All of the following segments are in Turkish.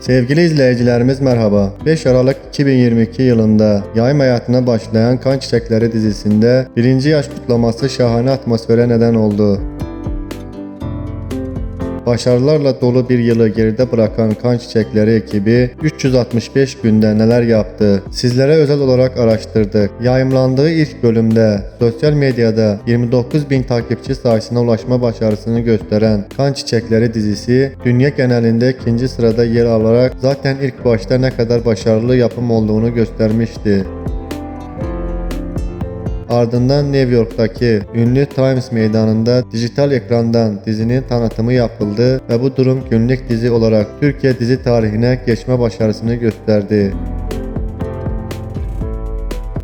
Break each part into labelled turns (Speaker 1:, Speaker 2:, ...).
Speaker 1: Sevgili izleyicilerimiz merhaba. 5 Aralık 2022 yılında yayım hayatına başlayan Kan Çiçekleri dizisinde birinci yaş kutlaması şahane atmosfere neden oldu. Başarılarla dolu bir yılı geride bırakan Kan Çiçekleri ekibi 365 günde neler yaptı? Sizlere özel olarak araştırdık. Yayımlandığı ilk bölümde sosyal medyada 29 bin takipçi sayısına ulaşma başarısını gösteren Kan Çiçekleri dizisi dünya genelinde ikinci sırada yer alarak zaten ilk başta ne kadar başarılı yapım olduğunu göstermişti. Ardından New York'taki ünlü Times meydanında dijital ekrandan dizinin tanıtımı yapıldı ve bu durum günlük dizi olarak Türkiye dizi tarihine geçme başarısını gösterdi.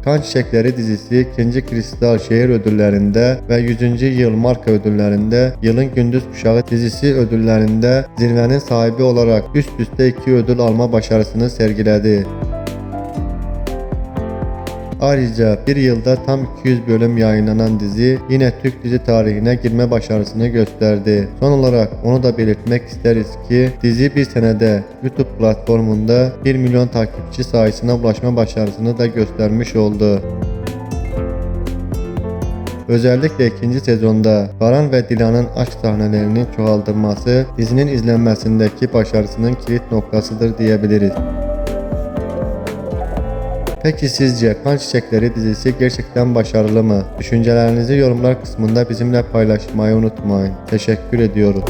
Speaker 1: Kan Çiçekleri dizisi 2. Kristal Şehir ödüllerinde ve 100. Yıl Marka ödüllerinde Yılın Gündüz Kuşağı dizisi ödüllerinde zirvenin sahibi olarak üst üste iki ödül alma başarısını sergiledi. Ayrıca bir yılda tam 200 bölüm yayınlanan dizi yine Türk dizi tarihine girme başarısını gösterdi. Son olarak onu da belirtmek isteriz ki dizi bir senede YouTube platformunda 1 milyon takipçi sayısına ulaşma başarısını da göstermiş oldu. Özellikle ikinci sezonda Baran ve Dilan'ın aşk sahnelerinin çoğaldırması dizinin izlenmesindeki başarısının kilit noktasıdır diyebiliriz. Peki sizce Kan Çiçekleri dizisi gerçekten başarılı mı? Düşüncelerinizi yorumlar kısmında bizimle paylaşmayı unutmayın. Teşekkür ediyoruz.